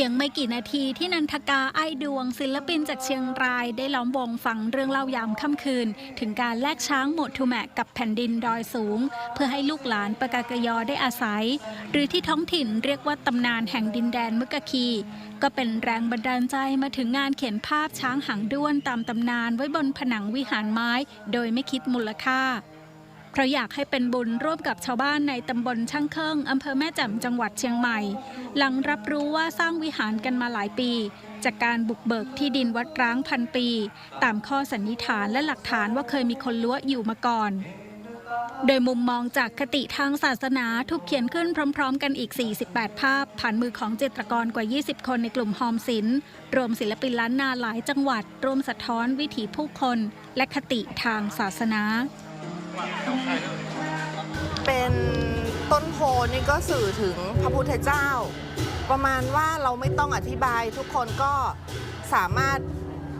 พียงไม่กี่นาทีที่นันทกาไอดวงศิลปินจากเชียงรายได้ล้อมวงฟังเรื่องเล่ายามค่ำคืน ถึงการแลกช้างหมดทูแมะกับแผ่นดินดอยสูง เพื่อให้ลูกหลานปากากยอได้อาศัย หรือที่ท้องถิ่นเรียกว่าตำนานแห่งดินแดนมึกกะคี ก็เป็นแรงบันดาลใจมาถึงงานเขียนภาพช้างหางด้วนตามตำนานไว้บนผนังวิหารไม้ โดยไม่คิดมูลค่า เพราะอยากให้เป็นบุญร่วมกับชาวบ้านในตำบลช่างเคิงอำเภอแม่แจ่มจังหวัดเชียงใหม่ หลังรับรู้ว่าสร้างวิหารกันมาหลายปี จากการบุกเบิกที่ดินวัดร้างพันปี ตามข้อสันนิษฐานและหลักฐานว่าเคยมีคนล้วอยู่มาก่อนโดยมุมมองจากคติทางศาสนาถูกเขียนขึ้นพร้อม ๆ กันอีก 48 ภาพ ผ่านมือของจิตรกรกว่า 20 คนในกลุ่มฮอมศิลป์รวมศิลปินล้านนาหลายจังหวัด รวมสะท้อนวิถีผู้คน และคติทางศาสนา เป็นต้นโพนี่ก็สื่อถึงพระพุทธเจ้า ประมาณว่าเราไม่ต้องอธิบายทุกคนก็สามารถ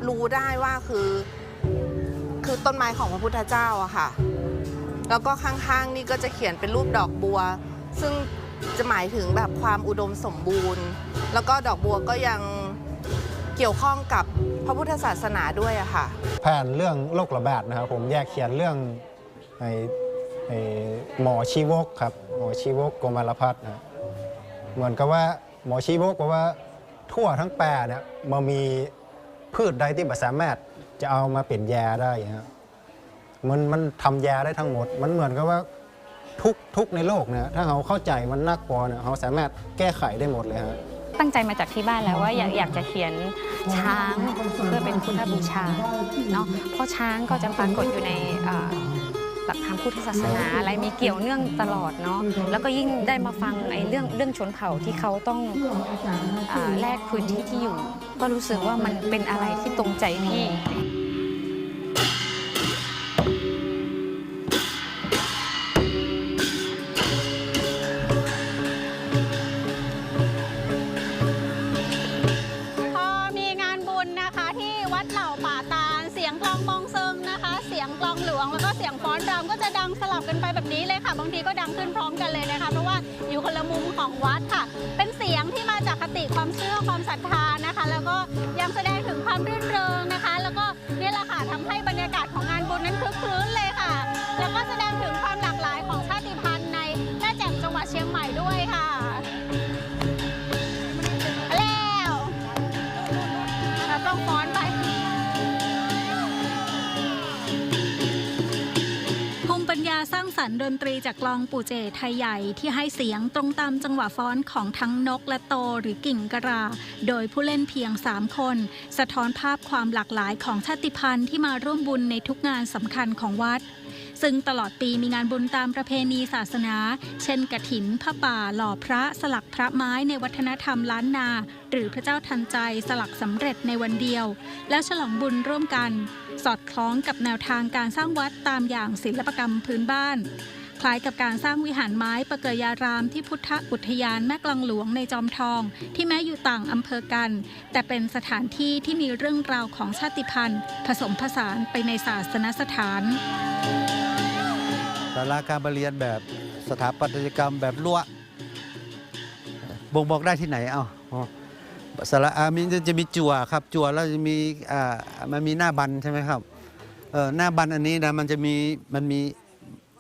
รู้ได้ว่าคือ คือต้นไม้ของพระพุทธเจ้าอะค่ะ แล้วก็ข้างๆนี่ก็จะเขียนเป็นรูปดอกบัว ซึ่งจะหมายถึงแบบความอุดมสมบูรณ์ แล้วก็ดอกบัวก็ยังเกี่ยวข้องกับพระพุทธศาสนาด้วยอะค่ะ แผนเรื่องโรคระบาดนะครับผมแยกเขียนเรื่อง ไอ้ไอ้หมอชีวกครับ หมอชีวกกมารพัฒน์นะเหมือนกับว่าหมอชีวกบอกว่าทั่วทั้งแปรเนี่ยมันมีพืชใดที่สามารถจะเอามาเป็นยาได้นะมันมันทำยาได้ทั้งหมด มันเหมือนกับว่าทุกทุกในโลกเนี่ยถ้าเราเข้าใจมันนักพอเนี่ยเราสามารถแก้ไขได้หมดเลยครับตั้งใจมาจากที่บ้านแล้วว่าอยากอยากจะเขียนช้างเพื่อเป็นพุทธบูชาเนาะเพราะช้างก็จะปรากฏอยู่ใน หลักธรรมพุทธศาสนาอะไรมีเกี่ยวเนื่องตลอดเนาะแล้วก็ยิ่งได้มาฟังไอ้เรื่องเรื่องชนเผ่าที่เขาต้องอแลกพื้นที่ที่อยู่ ก็รู้สึกว่ามันเป็นอะไรที่ตรงใจพี่ อนรำก็จะดังสลับกันไปแบบนี้เลยค่ะ บางทีก็ดังขึ้นพร้อมกันเลยนะคะ เพราะว่าอยู่คนละมุมของวัดค่ะ เป็นเสียงที่มาจากคติความเชื่อความศรัทธานะคะ แล้วก็ยังแสดงถึงความ รรดนตรีจากกลองปู่เจไทยใหญ่ที่ให้เสียงตรงตามจังหวะฟ้อนของทั้งนกและโตหรือกิ่งกระรา โดยผู้เล่นเพียง 3 คน สะท้อนภาพความหลากหลายของชาติพันธุ์ที่มาร่วมบุญในทุกงานสำคัญของวัด ซึ่งตลอดปีมีงานบุญตามประเพณีศาสนา เช่นกฐินผ้าป่า หล่อพระสลักพระไม้ในวัฒนธรรมล้านนา หรือพระเจ้าทันใจสลักสำเร็จในวันเดียว แล้วฉลองบุญร่วมกัน สอดคล้องกับแนวทางการสร้างวัดตามอย่างศิลปกรรมพื้นบ้าน คล้ายกับการสร้างวิหารไม้ปะเกยารามที่พุทธอุทยานแม่กลองหลวงในจอมทอง ที่แม้อยู่ต่างอำเภอกัน แต่เป็นสถานที่ที่มีเรื่องราวของชาติพันธุ์ ผสมผสานไปในศาสนสถานศาลาการประเรียนแบบสถาปัตยกรรมแบบลวบ่งบอกได้ที่ไหนเอ้า สาระอามีจะมีจั่วครับ จั่วแล้วจะมีอ่ามันมีหน้าบันใช่ไหมครับเออหน้าบันอันนี้นะมันจะมีมันมี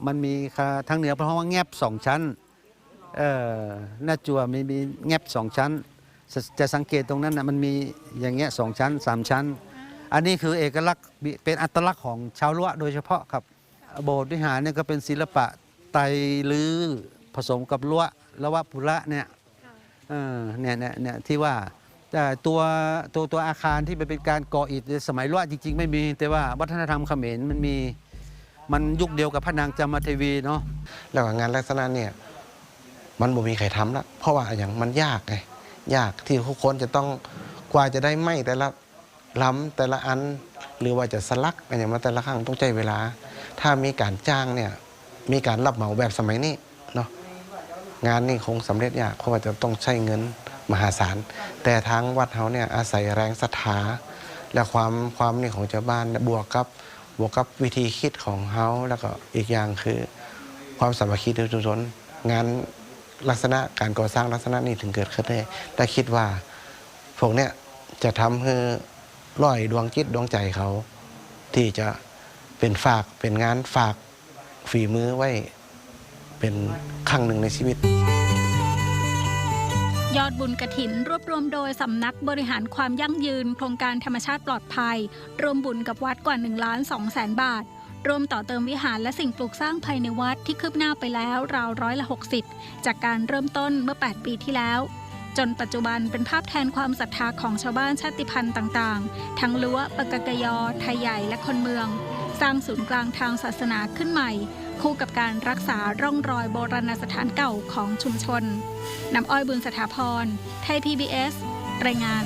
มันมีค่ะทางเหนือเพราะว่าแงบสองชั้นเออหน้าจั่วมีมีแงบสองชั้น จะสังเกตตรงนั้นนะมันมีอย่างเงี้ยสองชั้นสามชั้น อันนี้คือเอกลักษณ์เป็นอัตลักษณ์ของชาวล้วโดยเฉพาะครับโบสถ์วิหารเนี่ยก็เป็นศิลปะไตรลื้อผสมกับล้วละวะปุระเนี่ยเออเนี่ยเนี่ยเนี่ยที่ว่า แต่ตัวตัวตัวอาคารที่เป็นการก่ออิฐในสมัยล้วจริง ๆ ไม่มี แต่ว่าวัฒนธรรมเขมรมันมีมันยุคเดียวกับพระนางจามเทวีเนาะแล้วงานลักษณะเนี่ยมันบ่มีใครทำล้วเพราะว่าอย่างมันยากไงยากที่ทุกคนจะต้องกว่าจะได้ไม้แต่ละล้ำแต่ละอัน หรือว่าจะสลักอะไรอย่างมาแต่ละครั้งต้องใช้เวลา ถ้ามีการจ้างเนี่ยมีการรับเหมาแบบสมัยนี้เนาะงานนี่คงสำเร็จยากเพราะว่าจะต้องใช้เงิน มหาศาล แต่ทางวัดเฮาเนี่ยอาศัยแรงศรัทธาและความความนี่ของชาวบ้านบวกกับบวกกับวิธีคิดของเฮาแล้วก็อีกอย่างคือ ความสามัคคีในชุมชนงานลักษณะการก่อสร้างลักษณะนี้ถึงเกิดขึ้นได้แต่คิดว่าพวกเนี้ยจะทำให้ร้อยดวงจิตดวงใจเขา ที่จะเป็นฝากเป็นงานฝากฝีมือไว้เป็นครั้งหนึ่งในชีวิต ยอดบุญกระถินรวบรวมโดยสำนักบริหารความยั่งยืน โครงการธรรมชาติปลอดภัย รวมบุญกับวัดกว่า1ล้าน2แสนบาท รวมต่อเติมวิหารและสิ่งปลูกสร้างภายในวัดที่คืบหน้าไปแล้วราวร้อยละ60 จากการเริ่มต้นเมื่อ 8 ปีที่แล้ว จนปัจจุบันเป็นภาพแทนความศรัทธาของชาวบ้านชาติพันธุ์ต่างๆ ทั้งลัวปะกะกะยอไทยใหญ่และคนเมือง สร้างศูนย์กลางทางศาสนาขึ้นใหม่ คู่กับการรักษาร่องรอยโบราณสถานเก่าของชุมชน น้ำอ้อยบุญสถาพร ไทย PBS รายงาน